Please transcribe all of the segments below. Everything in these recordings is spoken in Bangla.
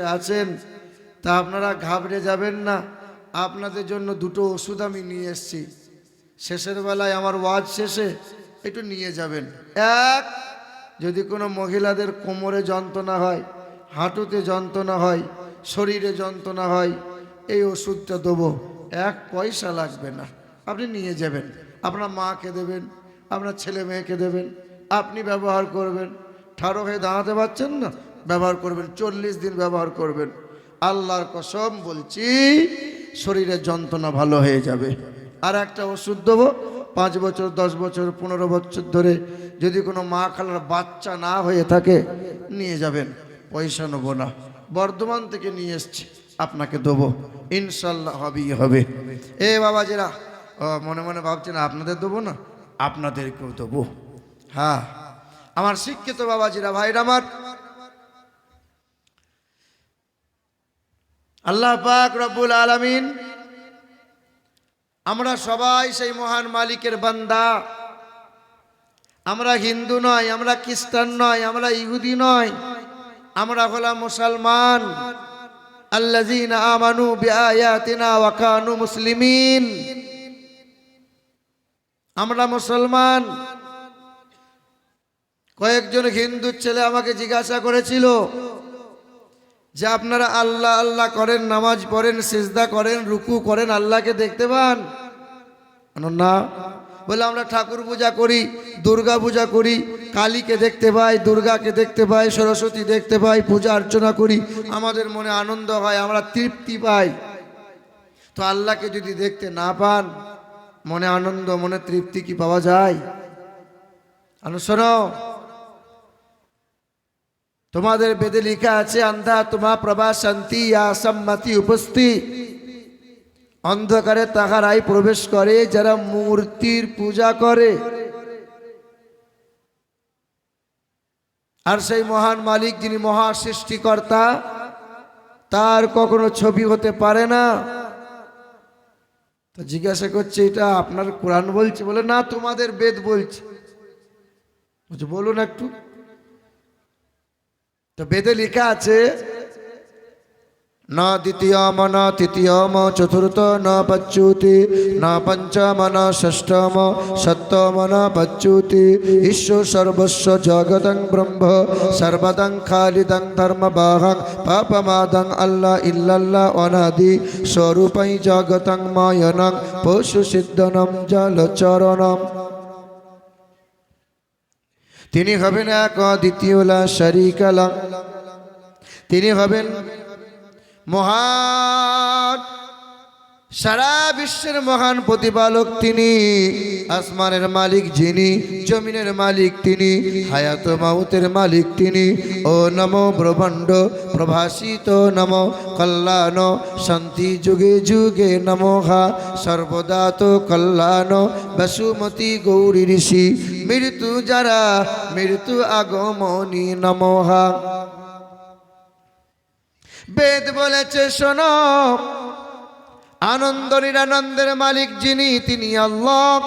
আছেন, তা আপনারা ঘাবড়ে যাবেন না। আপনাদের জন্য দুটো ওষুধ আমি নিয়ে এসেছি। শেষের বেলায় আমার ওয়াজ শেষে একটু নিয়ে যাবেন। এক, যদি কোনো মহিলাদের কোমরে যন্ত্রণা হয়, হাঁটুতে যন্ত্রণা হয়, শরীরে যন্ত্রণা হয়, এই ওষুধটা দেবো। এক, পয়সা লাগবে না। আপনি নিয়ে যাবেন। আপনার মাকে দেবেন, আপনার ছেলে মেয়েকে দেবেন, আপনি ব্যবহার করবেন। ঠাড়ো হয়ে দাঁড়াতে পারছেন না? ব্যবহার করবেন চল্লিশ দিন ব্যবহার করবেন। আল্লাহর কসম বলছি শরীরের যন্ত্রণা ভালো হয়ে যাবে। আর একটা ওষুধ দেবো পাঁচ বছর দশ বছর পনেরো বছর ধরে যদি কোনো মা খালার বাচ্চা না হয়ে থাকে নিয়ে যাবেন। পয়সা নেব না। বর্ধমান থেকে নিয়ে এসছি আপনাকে দেবো। ইনশাল্লাহ হবেই হবে। এ বাবাজিরা ও, মনে মনে ভাবছেন আপনাদের দেবো না? আপনাদেরকেও দেবো। হ্যাঁ। আমার শিক্ষিত বাবাজিরা ভাইরা আমার আল্লাহ পাক রব্বুল আলামিন, আমরা সবাই সেই মহান মালিকের বান্দা। আমরা হিন্দু নয়, আমরা খ্রিস্টান নয়, আমরা ইহুদি নয়, আমরা হলাম মুসলমান। আল্লাযীনা আমানু বিআয়াতিনা ওয়া কানু মুসলিমিন। আমরা মুসলমান। কয়েকজন হিন্দু ছেলে আমাকে জিজ্ঞাসা করেছিল যে আপনারা আল্লাহ আল্লাহ করেন, নামাজ পড়েন, সেজদা করেন, রুকু করেন, আল্লাহকে দেখতে পান। না। বলে আমরা ঠাকুর পূজা করি, দুর্গা পূজা করি, কালীকে দেখতে পাই, দুর্গাকে দেখতে পাই, সরস্বতী দেখতে পাই, পূজা অর্চনা করি, আমাদের মনে আনন্দ হয়, আমরা তৃপ্তি পাই। তো আল্লাহকে যদি দেখতে না পান, মনে আনন্দ, মনে তৃপ্তি কি পাওয়া যায়? আনো শোনো। তোমাদের বেদে লেখা আছে আন্ধা তোমা প্রভা শান্তি সম্মতি উপস্থিত। অন্ধকারে তাহারাই প্রবেশ করে যারা মূর্তির পূজা করে। আর সেই মহান মালিক যিনি মহা সৃষ্টিকর্তা তার কখনো ছবি হতে পারে না। তো জিজ্ঞাসা করছে এটা আপনার কোরআন বলছে? বলে না তোমাদের বেদ বলছে, বলুন একটু। তো বেদে লেখা আছে, ন দ্বিতীয়ম ন তৃতীয়ম চতুর্থ ন পচ্যুতি, ন পঞ্চম ন ষষ্ঠম, সপ্তম ন পচ্যুতি ঈশ্বর সর্বস্ব জগদং ব্রহ্ম, সর্বদং খালিদং ধর্মবাহং পাপমাদং আল্লাহ ইল্লাল্লাহ অনাদি, স্বরূপৈ জগতং ময়নং জলচরণম। তিনি হবেন এক দ্বিতীয়লা শারিকালা তিনি হবেন মহান সারা বিশ্বের মহান প্রতিপালক তিনি, আসমানের মালিক যিনি, জমিনের মালিক তিনি, হায়াত মাউতের মালিক তিনি, ও নম ব্রহ্মাণ্ড প্রভাসিত নম, কল্যাণ শান্তি যুগে যুগে নমহা সর্বদা তো কল্যাণ বসুমতি গৌরী ঋষি, মৃত্যু যারা, মৃত্যু আগমনী নমহা। বেদ বলেছে, শোনো আনন্দ নিরানন্দের মালিক যিনি, তিনি আল্লাহ।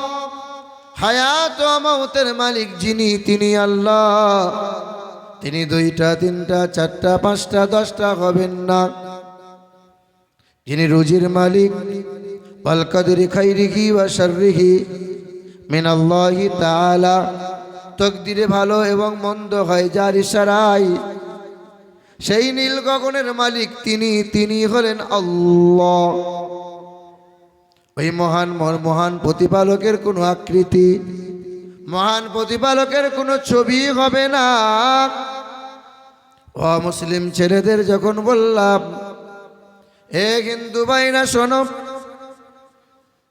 হায়াত মৌতের মালিক যিনি, তিনি আল্লাহ। তিনি দুইটা, তিনটা, চারটা, পাঁচটা, দশটা হবেন না। যিনি রুজির মালিক অলকাদির খাইরিহি বা শর্রিহি মিনাল্লাহি তাআলা। তকদিরে ভালো এবং মন্দ হয়, যার ইশারায় সেই নীল গগনের মালিক তিনি তিনি হলেন আল্লাহ। ওই মহান মহান প্রতিপালকের কোনো আকৃতি, মহান প্রতিপালকের কোনো ছবি হবে না। ও মুসলিম ছেলেদের যখন বললাম, এ হিন্দু ভাইরা শোনো,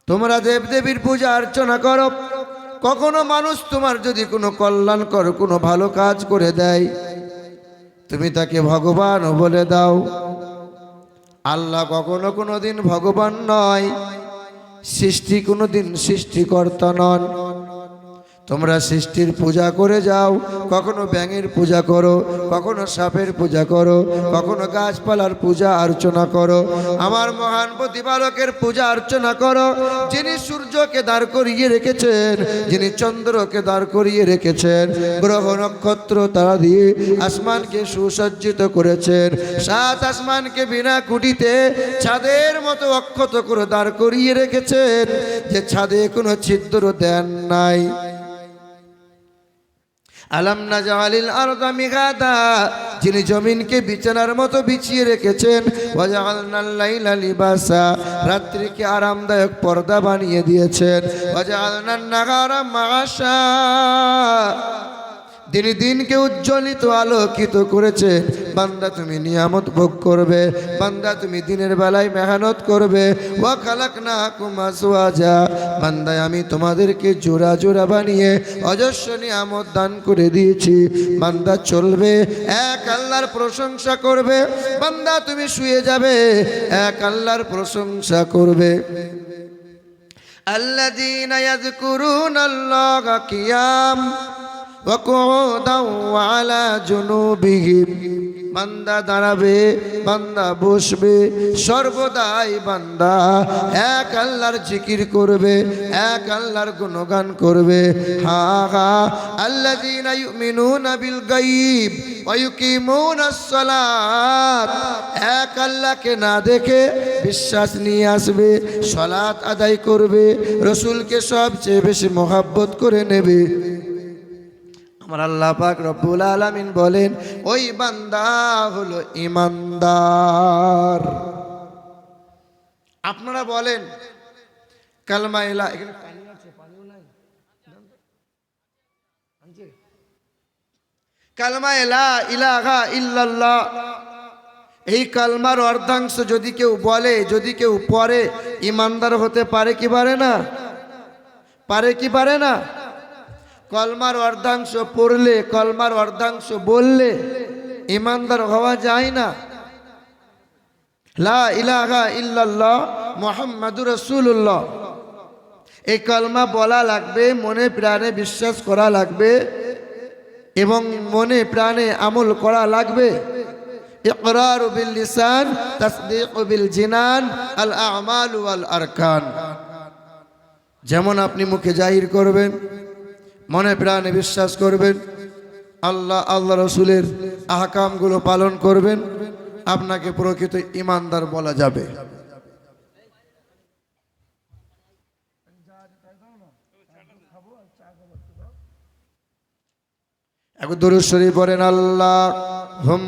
তোমরা দেবদেবীর পূজা অর্চনা করো। কখনো মানুষ তোমার যদি কোনো কল্যাণ করো কোনো ভালো কাজ করে দেয় তুমি তাকে ভগবান বলে দাও। আল্লাহ কখনো কোনো দিন ভগবান নয়, সৃষ্টি কোনো দিন সৃষ্টিকর্তা নন। তোমরা সৃষ্টির পূজা করে যাও, কখনো ব্যাঙের পূজা করো, কখনো সাপের পূজা করো, কখনো গাছপালার পূজা অর্চনা করো, আমার মহান প্রতিপালকের পূজা অর্চনা করো, যিনি সূর্যকে দাঁড় করিয়ে রেখেছেন, যিনি চন্দ্রকে দাঁড় করিয়ে রেখেছেন, গ্রহ নক্ষত্র তারা দিয়ে আসমানকে সুসজ্জিত করেছেন, সাত আসমানকে বিনা কুটিতে ছাদের মতো অক্ষত করে দাঁড় করিয়ে রেখেছেন, যে ছাদে কোনো ছিদ্র দেন নাই। আলাম না জাহালিল আর মিগাদা, যিনি জমিনকে বিছানার মতো বিছিয়ে রেখেছেন। রাত্রিকে আরামদায়ক পর্দা বানিয়ে দিয়েছেন। নাগারা মাআশা দিনে দিনকে উজ্জ্বলিত, আলোকিত করেছে, বান্দা তুমি নিয়ামত ভোগ করবে, বান্দা তুমি দিনের বেলায় মেহনত করবে। ওয়া খালাক না কুমা সুয়াজা বান্দায় আমি তোমাদেরকে জোড়া জোড়া বানিয়ে অজস্র নিয়ামত দান করে দিয়েছি। বান্দা চলবে, এক আল্লাহর প্রশংসা করবে, বান্দা তুমি শুয়ে যাবে, এক আল্লাহর প্রশংসা করবে। আল্লাহ দিন করুন আল্লাহ কিয়াম وقعودا وعلى جنوبهم বান্দা দাঁড়াবে বান্দা বসবে সর্বদাই বান্দা এক আল্লাহর জিকির করবে এক আল্লাহর গুণগান করবে হা হা আল্লাযীনা ইউমিনুনা বিল গায়ব ওয়া ইউকিমুনাস সালাত এক আল্লাহকে না দেখে বিশ্বাস নিয়ে আসবে সালাত আদায় করবে রসুলকে সবচেয়ে বেশি মোহাব্বত করে নেবে আমার আল্লাহ পাক রব্বুল আলামিন বলেন, ওই বান্দা হলো ইমানদার। আপনারা বলেন, কালমা ইলা, এখানে পানি আছে, পানিও নাই? কালমা ইলা ইলাহা ইল্লাল্লাহ। এই কালমার অর্ধাংশ যদি কেউ বলে, যদি কেউ পড়ে, ইমানদার হতে পারে কি পারে না? পারে কি পারে না? কলমার অর্ধাংশ পড়লে, কলমার অর্ধাংশ বললে ইমানদার হওয়া যায় না। লা ইলাহা ইল্লাল্লাহ মোহাম্মদুর রসুল্লাহ এই কলমা বলা লাগবে, মনে প্রাণে বিশ্বাস করা লাগবে এবং মনে প্রাণে আমল করা লাগবে। ইকরার বিল লিসান, তাসদীক বিল জিনান আল আমাল ওয়াল আরকান যেমন আপনি মুখে জাহির করবেন মনে প্রাণে বিশ্বাস করবেন, আল্লাহ আল্লাহ রসুলের আহকামগুলো পালন করবেন, আপনাকে প্রকৃত ইমানদার বলা যাবে। এখন দূর শরীফ পড়েন, আল্লাহ হুম